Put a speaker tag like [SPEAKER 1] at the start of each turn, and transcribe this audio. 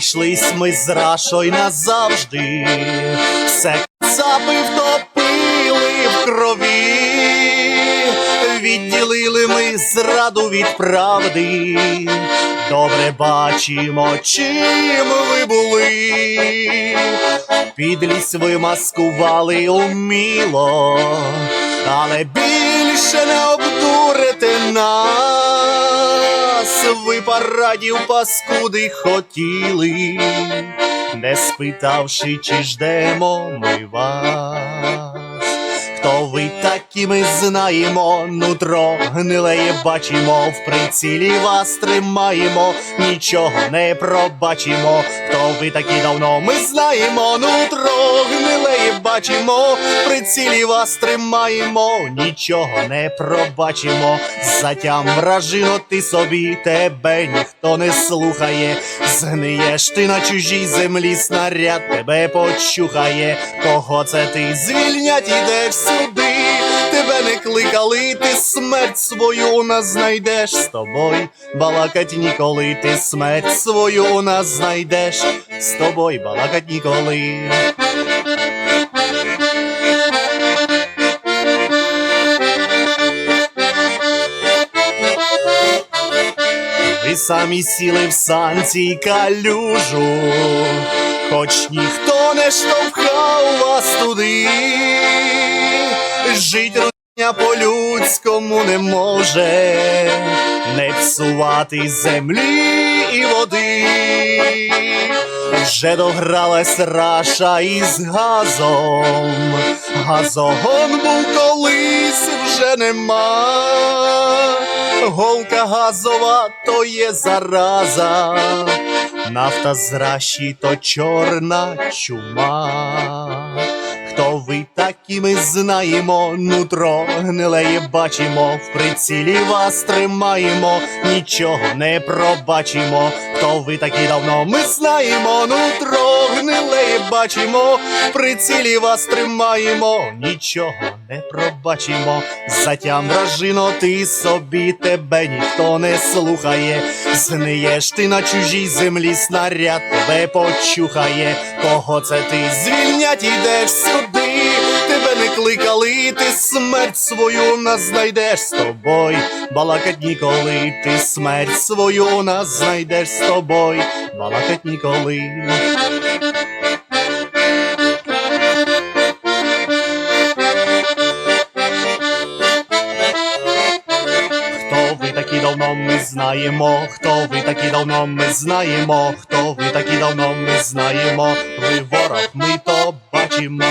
[SPEAKER 1] розійшлись ми з Рашою назавжди, все цапи втопили в крові, відділили ми зраду від правди, добре бачимо, чим ви були, підлість ви маскували уміло, але більше не обдурите нас, ви парадів паскуди хотіли, не спитавши, чи ждемо ми вас. Хто ви такі, ми знаємо, нутро гнилеє бачимо, в прицілі вас тримаємо, нічого не пробачимо. Хто ви такі давно, ми знаємо, нутро гнилеє бачимо, в прицілі вас тримаємо, нічого не пробачимо. Затям вражино ти собі, тебе ніхто не слухає. Згниєш ти на чужій землі, снаряд тебе почухає. Кого це ти звільнять ідеш сюди? Тебе не кликали, ти смерть свою у нас знайдеш з тобою. Балакать ніколи, ти смерть свою у нас знайдеш з тобою, балакать ніколи. Ви самі сіли в санці калюжу, хоч ніхто не штовхав вас туди, жить по-людському не може, не псувати землі і води. Вже догралась раша із газом, газогон був колись вже нема. Голка газова то є зараза, нафта з раші то чорна чума. Такі, ми знаємо, нутро гнилеє бачимо, в прицілі вас тримаємо, нічого не пробачимо. Хто ви такі давно, ми знаємо, нутро гнилеє бачимо, в прицілі вас тримаємо, нічого не пробачимо. Затям вражино ти собі, тебе ніхто не слухає. Згниєш ти на чужій землі, снаряд тебе почухає. Кого це ти звільнять ідеш сюди? Кликали, ти смерть свою нас знайдеш з тобою. Балакать ніколи, ти смерть свою нас знайдеш з тобою. Балакать ніколи. Такі давно ми знаємо, хто ви такі давно ми знаємо, хто ви такі давно ми знаємо, ви ворог, ми то бачимо.